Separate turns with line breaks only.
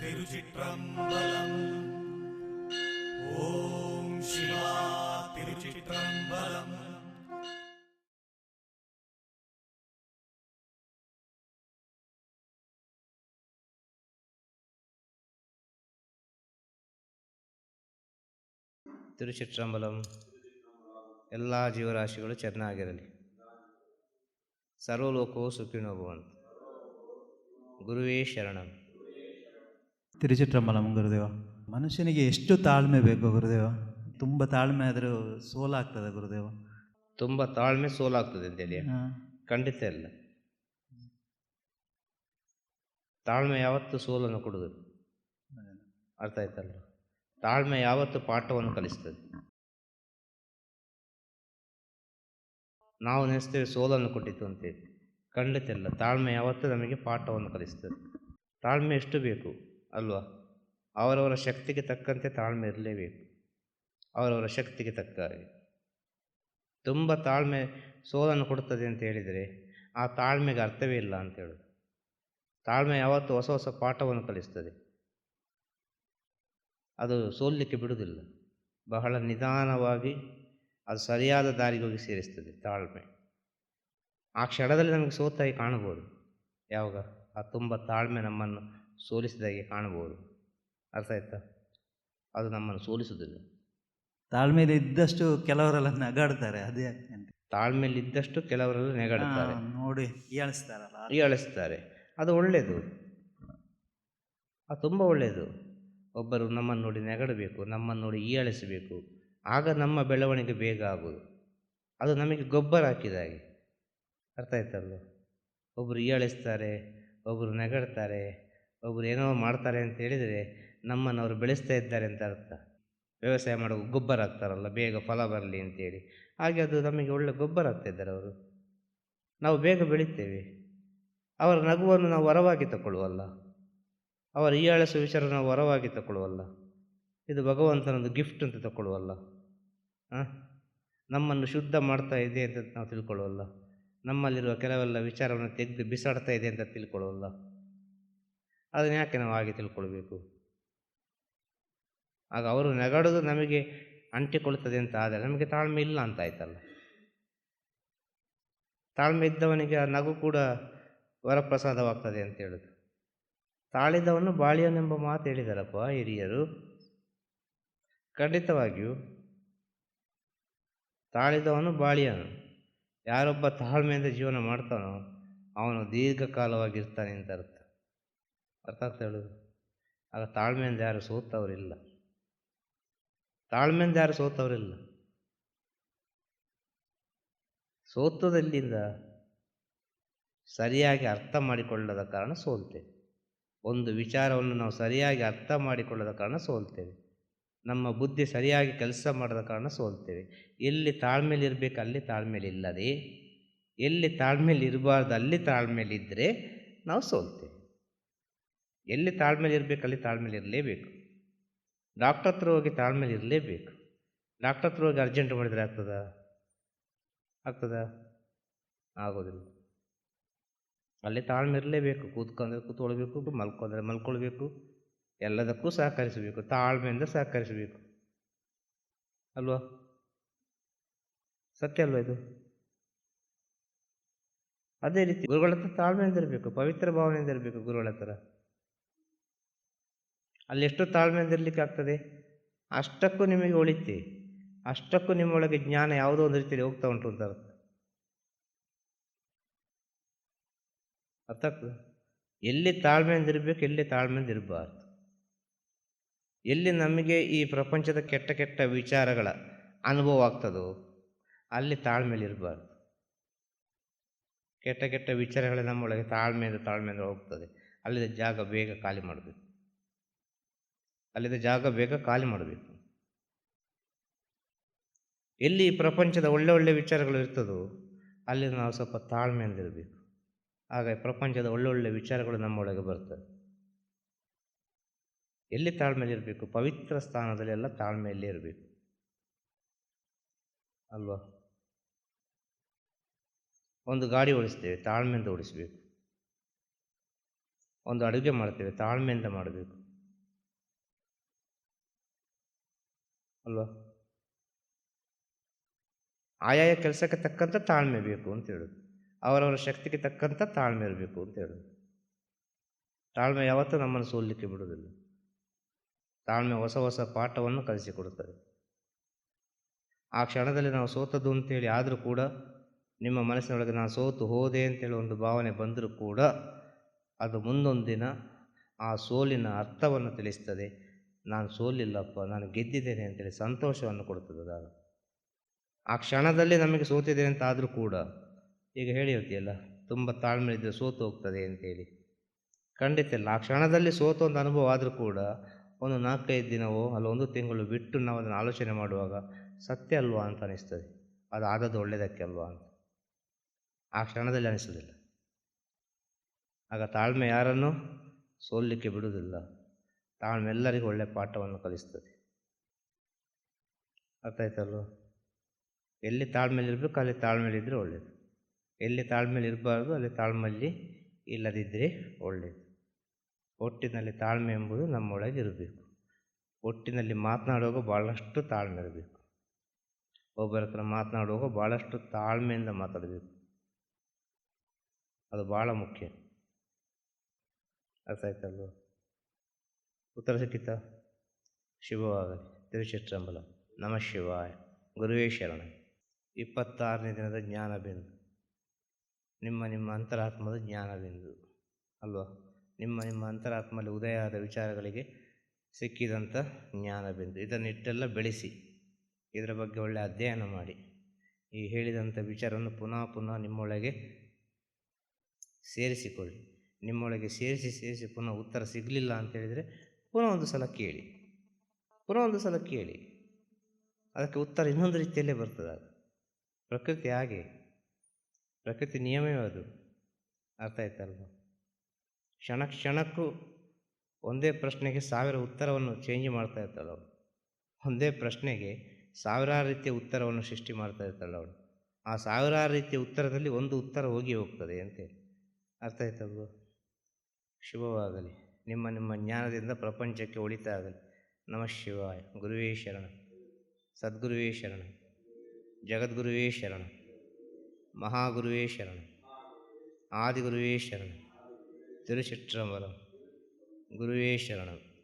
திருச்சிற்றம்பலம் ஓம் சிவா திருச்சிற்றம்பலம்
ತಿರುಚಿಟ್ರಂಬಲಂ ಎಲ್ಲ ಜೀವರಾಶಿಗಳು ಚೆನ್ನಾಗಿರಲಿ ಸರ್ವಲೋಕವು ಸುಖಿನೋ ಭವಂತು ಗುರುವೇ ಶರಣಂ
ತಿರುಚಿಟ್ರಂಬಲಂ ಗುರುದೇವ. ಮನುಷ್ಯನಿಗೆ ಎಷ್ಟು ತಾಳ್ಮೆ ಬೇಕು ಗುರುದೇವ ತುಂಬ ತಾಳ್ಮೆ ಆದರೂ ಸೋಲಾಗ್ತದೆ ಗುರುದೇವ.
ತುಂಬ ತಾಳ್ಮೆ ಸೋಲಾಗ್ತದೆ ಅಂತೇಳಿ. ಖಂಡಿತ ಇಲ್ಲ. ತಾಳ್ಮೆ ಯಾವತ್ತು ಸೋಲನ್ನು ಕೊಡುವುದು ಅರ್ಥ ಆಯ್ತಲ್ಲ ತಾಳ್ಮೆ ಯಾವತ್ತು ಪಾಠವನ್ನು ಕಲಿಸ್ತದೆ. ನಾವು ನೆನೆಸ್ತೇವೆ ಸೋಲನ್ನು ಕೊಟ್ಟಿತ್ತು ಅಂತೇಳಿ ಖಂಡಿತ ಇಲ್ಲ. ತಾಳ್ಮೆ ಯಾವತ್ತು ನಮಗೆ ಪಾಠವನ್ನು ಕಲಿಸ್ತದೆ. ತಾಳ್ಮೆ ಎಷ್ಟು ಬೇಕು? ಅಲ್ವಾ? ಅವರವರ ಶಕ್ತಿಗೆ ತಕ್ಕಂತೆ ತಾಳ್ಮೆ ಇರಲೇಬೇಕು. ಅವರವರ ಶಕ್ತಿಗೆ ತಕ್ಕ ಹಾಗೆ ತುಂಬ ತಾಳ್ಮೆ ಸೋಲನ್ನು ಕೊಡುತ್ತದೆ ಅಂತ ಹೇಳಿದರೆ ಆ ತಾಳ್ಮೆಗೆ ಅರ್ಥವೇ ಇಲ್ಲ ಅಂತ ಹೇಳೋದು. ತಾಳ್ಮೆ ಯಾವತ್ತು ಹೊಸ ಹೊಸ ಪಾಠವನ್ನು ಕಲಿಸ್ತದೆ. ಅದು ಸೋಲಲಿಕ್ಕೆ ಬಿಡುವುದಿಲ್ಲ. ಬಹಳ ನಿಧಾನವಾಗಿ ಅದು ಸರಿಯಾದ ದಾರಿಗೆ ಹೋಗಿ ಸೇರಿಸ್ತದೆ ತಾಳ್ಮೆ. ಆ ಕ್ಷಣದಲ್ಲಿ ನಮಗೆ ಸೋತಾಗಿ ಕಾಣಬಹುದು. ಯಾವಾಗ? ಆ ತುಂಬ ತಾಳ್ಮೆ ನಮ್ಮನ್ನು ಸೋಲಿಸಿದಾಗೆ ಕಾಣಬಹುದು. ಅರ್ಥ ಆಯ್ತಾ? ಅದು ನಮ್ಮನ್ನು ಸೋಲಿಸುವುದಿಲ್ಲ.
ತಾಳ್ಮೆಯಲ್ಲಿ ಇದ್ದಷ್ಟು ಕೆಲವರೆಲ್ಲ ನಗಾಡ್ತಾರೆ ಅದೇ ಅಂತ.
ತಾಳ್ಮೆಯಲ್ಲಿದ್ದಷ್ಟು ಕೆಲವರೆಲ್ಲ ನೆಗಡುತ್ತಾರೆ
ನೋಡಿ ಹೀಯಾಳಿಸ್ತಾರಲ್ಲ
ಹೀಯಾಳಿಸ್ತಾರೆ ಅದು ಒಳ್ಳೆಯದು. ಅದು ತುಂಬ ಒಳ್ಳೆಯದು. ಒಬ್ಬರು ನಮ್ಮನ್ನು ನೋಡಿ ನೆಗಡಬೇಕು ನಮ್ಮನ್ನು ನೋಡಿ ಹೀಯಾಳಿಸಬೇಕು ಆಗ ನಮ್ಮ ಬೆಳವಣಿಗೆ ಬೇಗ ಆಗೋದು ಅದು ನಮಗೆ ಗೊಬ್ಬರ ಹಾಕಿದ ಹಾಗೆ. ಅರ್ಥ ಆಯ್ತಲ್ಲ ಒಬ್ಬರು ಹೀಯಾಳಿಸ್ತಾರೆ ಒಬ್ಬರು ನೆಗಡ್ತಾರೆ. ಒಬ್ಬರು ಏನೋ ಮಾಡ್ತಾರೆ ಅಂತ ಹೇಳಿದರೆ ನಮ್ಮನ್ನು ಅವರು ಬೆಳೆಸ್ತಾ ಇದ್ದಾರೆ ಅಂತ ಅರ್ಥ. ವ್ಯವಸಾಯ ಮಾಡೋ ಗೊಬ್ಬರ ಹಾಕ್ತಾರಲ್ಲ, ಬೇಗ ಫಲ ಬರಲಿ ಅಂತೇಳಿ. ಹಾಗೆ ಅದು ನಮಗೆ ಒಳ್ಳೆ ಗೊಬ್ಬರ ಆಗ್ತಾ ಇದ್ದಾರೆ ಅವರು. ನಾವು ಬೇಗ ಬೆಳಿತೇವೆ. ಅವರ ನಗುವನ್ನು ನಾವು ವರವಾಗಿ ತಗೊಳ್ಳುವಲ್ಲ ಅವರ ಈ ಅಳಸು ವಿಚಾರ ನಾವು ವರವಾಗಿ ತಗೊಳ್ಳುವಲ್ಲ ಇದು ಭಗವಂತನೊಂದು ಗಿಫ್ಟ್ ಅಂತ ತಗೊಳ್ಳುವಲ್ಲ ಹಾಂ? ನಮ್ಮನ್ನು ಶುದ್ಧ ಮಾಡ್ತಾ ಇದೆ ಅಂತ ನಾವು ತಿಳ್ಕೊಳ್ಳುವಲ್ಲ. ನಮ್ಮಲ್ಲಿರುವ ಕೆಲವೆಲ್ಲ ವಿಚಾರವನ್ನು ತೆಗೆದು ಬಿಸಾಡ್ತಾ ಇದೆ ಅಂತ ತಿಳ್ಕೊಳ್ಳುವಲ್ಲ. ಅದನ್ನು ಯಾಕೆ ನಾವು ಹಾಗೆ ತಿಳ್ಕೊಳ್ಬೇಕು? ಆಗ ಅವರು ನೆಗಡದು ನಮಗೆ ಅಂಟಿಕೊಳ್ತದೆ ಅಂತ ಆದರೆ ನಮಗೆ ತಾಳ್ಮೆ ಇಲ್ಲ ಅಂತ ಆಯ್ತಲ್ಲ. ತಾಳ್ಮೆ ಇದ್ದವನಿಗೆ ಆ ನಗು ಕೂಡ ವರಪ್ರಸಾದವಾಗ್ತದೆ ಅಂತ ಹೇಳುದು. ತಾಳಿದವನು ಬಾಳಿಯನೆಂಬ ಮಾತು ಹೇಳಿದಾರಪ್ಪ ಹಿರಿಯರು. ಖಂಡಿತವಾಗಿಯೂ ತಾಳಿದವನು ಬಾಳಿಯನು. ಯಾರೊಬ್ಬ ತಾಳ್ಮೆಯಿಂದ ಜೀವನ ಮಾಡ್ತಾನೋ ಅವನು ದೀರ್ಘಕಾಲವಾಗಿರ್ತಾನೆ ಅಂತ ಅರ್ಥ. ಅರ್ಥ ಆಗ್ತಾ ಹೇಳೋದು? ಆಗ ತಾಳ್ಮೆಯಿಂದ ಯಾರು ಸೋತವರಿಲ್ಲ. ತಾಳ್ಮೆಯಿಂದ ಯಾರು ಸೋತವರಿಲ್ಲ? ಸೋತದಲ್ಲಿಂದ ಸರಿಯಾಗಿ ಅರ್ಥ ಮಾಡಿಕೊಳ್ಳದ ಕಾರಣ ಸೋಲ್ತೇವೆ. ಒಂದು ವಿಚಾರವನ್ನು ನಾವು ಸರಿಯಾಗಿ ಅರ್ಥ ಮಾಡಿಕೊಳ್ಳದ ಕಾರಣ ಸೋಲ್ತೇವೆ. ನಮ್ಮ ಬುದ್ಧಿ ಸರಿಯಾಗಿ ಕೆಲಸ ಮಾಡದ ಕಾರಣ ಸೋಲ್ತೇವೆ. ಎಲ್ಲಿ ತಾಳ್ಮೇಲೆ ಇರಬೇಕು ಅಲ್ಲಿ ತಾಳ್ಮೇಲೆ ಇಲ್ಲದೆ, ಎಲ್ಲಿ ತಾಳ್ಮೇಲೆ ಇರಬಾರ್ದು ಅಲ್ಲಿ ತಾಳ್ಮೇಲಿದ್ದರೆ ನಾವು ಸೋಲ್ತೇವೆ. ಎಲ್ಲಿ ತಾಳ್ಮೇಲೆ ಇರಬೇಕು, ಅಲ್ಲಿ ತಾಳ್ಮೇಲೆ ಇರಲೇಬೇಕು. ಡಾಕ್ಟರ್ ಹತ್ರ ಹೋಗಿ ತಾಳ್ಮೇಲೆ ಇರಲೇಬೇಕು. ಡಾಕ್ಟರ್ ಹತ್ರ ಹೋಗಿ ಅರ್ಜೆಂಟ್ ಮಾಡಿದರೆ ಆಗ್ತದ? ಆಗ್ತದ? ಆಗೋದಿಲ್ಲ. ಅಲ್ಲಿ ತಾಳ್ಮೆ ಇರಲೇಬೇಕು. ಕೂತ್ಕೊಂಡ್ರೆ ಕೂತ್ಕೊಳ್ಬೇಕು ಮಲ್ಕೊಂಡ್ರೆ ಮಲ್ಕೊಳ್ಬೇಕು. ಎಲ್ಲದಕ್ಕೂ ಸಹಕರಿಸಬೇಕು. ತಾಳ್ಮೆಯಿಂದ ಸಹಕರಿಸಬೇಕು. ಅಲ್ವಾ? ಸತ್ಯ ಅಲ್ವಾ ಇದು? ಅದೇ ರೀತಿ ಗುರುಗಳ ಹತ್ರ ತಾಳ್ಮೆಯಿಂದ ಇರಬೇಕು, ಪವಿತ್ರ ಭಾವನೆಯಿಂದ ಇರಬೇಕು ಗುರುಗಳ ಹತ್ರ. ಅಲ್ಲಿ ಎಷ್ಟು ತಾಳ್ಮೆಯಿಂದ ಇರಲಿಕ್ಕೆ ಆಗ್ತದೆ? ಅಷ್ಟಕ್ಕೂ ನಿಮಗೆ ಉಳಿತಿ. ಅಷ್ಟಕ್ಕೂ ನಿಮ್ಮೊಳಗೆ ಜ್ಞಾನ ಯಾವುದೋ ಒಂದು ರೀತಿಯಲ್ಲಿ ಹೋಗ್ತಾ ಉಂಟು ಅಂತ ಅರ್ಥ. ಅರ್ಥಕ್ಕೆ ಎಲ್ಲಿ ತಾಳ್ಮೆಯಿಂದ ಇರಬೇಕು ಎಲ್ಲಿ ತಾಳ್ಮೆಯಿಂದ ಇರಬಾರ್ದು ಎಲ್ಲಿ ನಮಗೆ ಈ ಪ್ರಪಂಚದ ಕೆಟ್ಟ ಕೆಟ್ಟ ವಿಚಾರಗಳ ಅನುಭವ ಆಗ್ತದೋ, ಅಲ್ಲಿ ತಾಳ್ಮೆಯಲ್ಲಿ ಇರಬಾರ್ದು ಕೆಟ್ಟ ಕೆಟ್ಟ ವಿಚಾರಗಳೇ ನಮ್ಮೊಳಗೆ ತಾಳ್ಮೆಯಿಂದ ತಾಳ್ಮೆಯಿಂದ ಹೋಗ್ತದೆ. ಅಲ್ಲಿದ್ದ ಜಾಗ ಬೇಗ ಖಾಲಿ ಮಾಡಬೇಕು. ಅಲ್ಲಿದ್ದ ಜಾಗ ಬೇಗ ಖಾಲಿ ಮಾಡಬೇಕು. ಎಲ್ಲಿ ಪ್ರಪಂಚದ ಒಳ್ಳೆ ಒಳ್ಳೆ ವಿಚಾರಗಳು ಇರ್ತದೋ ಅಲ್ಲಿ ನಾವು ಸ್ವಲ್ಪ ತಾಳ್ಮೆಯಿಂದ ಇರಬೇಕು ಆಗ ಪ್ರಪಂಚದ ಒಳ್ಳೊಳ್ಳೆ ವಿಚಾರಗಳು ನಮ್ಮೊಳಗೆ ಬರ್ತವೆ. ಎಲ್ಲಿ ತಾಳ್ಮೆಯಲ್ಲಿ ಇರಬೇಕು ಪವಿತ್ರ ಸ್ಥಾನದಲ್ಲಿ ಎಲ್ಲ ತಾಳ್ಮೆಯಲ್ಲೇ ಇರಬೇಕು. ಅಲ್ವಾ? ಒಂದು ಗಾಡಿ ಓಡಿಸ್ತೇವೆ, ತಾಳ್ಮೆಯಿಂದ ಓಡಿಸಬೇಕು. ಒಂದು ಅಡುಗೆ ಮಾಡ್ತೇವೆ, ತಾಳ್ಮೆಯಿಂದ ಮಾಡಬೇಕು. ಅಲ್ವಾ? ಆಯಾಯ ಕೆಲಸಕ್ಕೆ ತಕ್ಕಂಥ ತಾಳ್ಮೆ ಬೇಕು ಅಂತ ಹೇಳೋದು. ಅವರವರ ಶಕ್ತಿಗೆ ತಕ್ಕಂಥ ತಾಳ್ಮೆ ಇರಬೇಕು ಅಂತ ಹೇಳೋದು. ತಾಳ್ಮೆ ಯಾವತ್ತೂ ನಮ್ಮನ್ನು ಸೋಲಿಕ್ಕೆ ಬಿಡುವುದಿಲ್ಲ. ತಾಳ್ಮೆ ಹೊಸ ಹೊಸ ಪಾಠವನ್ನು ಕಲಿಸಿಕೊಡುತ್ತದೆ. ಆ ಕ್ಷಣದಲ್ಲಿ ನಾವು ಸೋತದ್ದು ಅಂತೇಳಿ ಆದರೂ ಕೂಡ ನಿಮ್ಮ ಮನಸ್ಸಿನೊಳಗೆ ನಾನು ಸೋತು ಹೋದೆ ಅಂತೇಳಿ ಒಂದು ಭಾವನೆ ಬಂದರೂ ಕೂಡ ಅದು ಮುಂದೊಂದು ದಿನ ಆ ಸೋಲಿನ ಅರ್ಥವನ್ನು ತಿಳಿಸ್ತದೆ. ನಾನು ಸೋಲಿಲ್ಲಪ್ಪ, ನಾನು ಗೆದ್ದಿದ್ದೇನೆ ಅಂತೇಳಿ ಸಂತೋಷವನ್ನು ಕೊಡ್ತದೆ ಅದು ಆ ಕ್ಷಣದಲ್ಲಿ ನಮಗೆ ಸೋತಿದೆ ಅಂತ ಆದರೂ ಕೂಡ, ಈಗ ಹೇಳಿರ್ತೀಯಲ್ಲ, ತುಂಬ ತಾಳ್ಮೆ ಇದ್ದರೆ ಸೋತು ಹೋಗ್ತದೆ ಅಂತೇಳಿ. ಖಂಡಿತ ಇಲ್ಲ, ಆ ಕ್ಷಣದಲ್ಲಿ ಸೋತು ಒಂದು ಅನುಭವ ಆದರೂ ಕೂಡ, ಒಂದು ನಾಲ್ಕೈದು ದಿನವೋ, ಅಲ್ಲ ಒಂದು ತಿಂಗಳು ಬಿಟ್ಟು ನಾವು ಅದನ್ನು ಆಲೋಚನೆ ಮಾಡುವಾಗ ಸತ್ಯ ಅಲ್ವಾ ಅಂತ ಅನಿಸ್ತದೆ. ಅದು ಆದದ್ದು ಒಳ್ಳೆಯದಕ್ಕೆ ಅಲ್ವಾ ಅಂತ. ಆ ಕ್ಷಣದಲ್ಲಿ ಅನಿಸೋದಿಲ್ಲ ಆಗ ತಾಳ್ಮೆ ಯಾರನ್ನು? ಸೋಲಲಿಕ್ಕೆ ಬಿಡುವುದಿಲ್ಲ. ತಾಳ್ಮೆ ಎಲ್ಲರಿಗೂ ಒಳ್ಳೆಯ ಪಾಠವನ್ನು ಕಲಿಸ್ತದೆ. ಅರ್ಥ ಆಯ್ತಲ್ವ ಎಲ್ಲಿ ತಾಳ್ಮೇಲೆ ಇರಬೇಕು ಅಲ್ಲಿ ಇದ್ದರೆ ಒಳ್ಳೆಯದು ಎಲ್ಲಿ ತಾಳ್ಮೆಯಲ್ಲಿ ಇರಬಾರ್ದು ಅಲ್ಲಿ ತಾಳ್ಮೆಯಲ್ಲಿ ಇಲ್ಲದಿದ್ದರೆ ಒಳ್ಳೆಯದು ಒಟ್ಟಿನಲ್ಲಿ ತಾಳ್ಮೆ ಎಂಬುದು ನಮ್ಮೊಳಗೆ ಇರಬೇಕು. ಒಟ್ಟಿನಲ್ಲಿ ಮಾತನಾಡುವಾಗ ಭಾಳಷ್ಟು ತಾಳ್ಮೆ ಇರಬೇಕು. ಒಬ್ಬರ ಹತ್ರ ಮಾತನಾಡುವಾಗ ಭಾಳಷ್ಟು ತಾಳ್ಮೆಯಿಂದ ಮಾತಾಡಬೇಕು. ಅದು ಭಾಳ ಮುಖ್ಯ. ಅರ್ಥ ಆಯ್ತಲ್ವ ಉತ್ತರ ಸಿಕ್ಕಿತ? ಶಿವವಾಗಲಿ. ತಿರುಚಿತ್ರಂಬಲ ನಮಃ ಶಿವಾಯ. ಗುರುವೇ ಶರಣ. ಇಪ್ಪತ್ತಾರನೇ ದಿನದ ಜ್ಞಾನಬಿಂದು. ನಿಮ್ಮ ನಿಮ್ಮ ಅಂತರಾತ್ಮದ ಜ್ಞಾನಬಿಂದು. ಅಲ್ವಾ? ನಿಮ್ಮ ನಿಮ್ಮ ಅಂತರಾತ್ಮದಲ್ಲಿ ಉದಯ ಆದ ವಿಚಾರಗಳಿಗೆ ಸಿಕ್ಕಿದಂಥ ಜ್ಞಾನಬಿಂದು. ಇದನ್ನಿಟ್ಟೆಲ್ಲ ಬೆಳೆಸಿ. ಇದರ ಬಗ್ಗೆ ಒಳ್ಳೆಯ ಅಧ್ಯಯನ ಮಾಡಿ. ಈ ಹೇಳಿದಂಥ ವಿಚಾರವನ್ನು ಪುನಃ ಪುನಃ ನಿಮ್ಮೊಳಗೆ ಸೇರಿಸಿಕೊಳ್ಳಿ. ನಿಮ್ಮೊಳಗೆ ಸೇರಿಸಿ ಸೇರಿಸಿ ಪುನಃ ಉತ್ತರ ಸಿಗಲಿಲ್ಲ ಅಂತ ಹೇಳಿದರೆ ಪುನಃ ಒಂದು ಸಲ ಕೇಳಿ. ಪುನಃ ಒಂದು ಸಲ ಕೇಳಿ. ಅದಕ್ಕೆ ಉತ್ತರ ಇನ್ನೊಂದು ರೀತಿಯಲ್ಲೇ ಬರ್ತದೆ ಅದು. ಪ್ರಕೃತಿ ಹಾಗೆ. ಪ್ರಕೃತಿ ನಿಯಮವೇ ಅದು. ಅರ್ಥ ಆಯ್ತಲ್ವ ಕ್ಷಣ ಕ್ಷಣಕ್ಕೂ ಒಂದೇ ಪ್ರಶ್ನೆಗೆ ಸಾವಿರ ಉತ್ತರವನ್ನು ಚೇಂಜ್ ಮಾಡ್ತಾ ಇರ್ತಾಳೆ ಅವಳು. ಒಂದೇ ಪ್ರಶ್ನೆಗೆ ಸಾವಿರಾರು ರೀತಿಯ ಉತ್ತರವನ್ನು ಸೃಷ್ಟಿ ಮಾಡ್ತಾ ಇರ್ತಾಳೆ ಅವಳು. ಆ ಸಾವಿರಾರು ರೀತಿಯ ಉತ್ತರದಲ್ಲಿ ಒಂದು ಉತ್ತರ ಹೋಗಿ ಹೋಗ್ತದೆ ಅಂತೇಳಿ. ಅರ್ಥ ಆಯ್ತಲ್ವ ಶುಭವಾಗಲಿ. ನಿಮ್ಮ ನಿಮ್ಮ ಜ್ಞಾನದಿಂದ ಪ್ರಪಂಚಕ್ಕೆ ಒಳಿತ ನಮಃ ಶಿವಾಯ. ಗುರುವೇ ಶರಣ. ಸದ್ಗುರುವೇ ಶರಣ. ಜಗದ್ಗುರುವೇ ಶರಣ. ಮಹಾಗುರುವೇ ಶರಣ. ಆದಿಗುರುವೇ ಶರಣ. ತಿರುಚಿಟ್ರಂಬರಂ. ಗುರುವೇ ಶರಣಂ.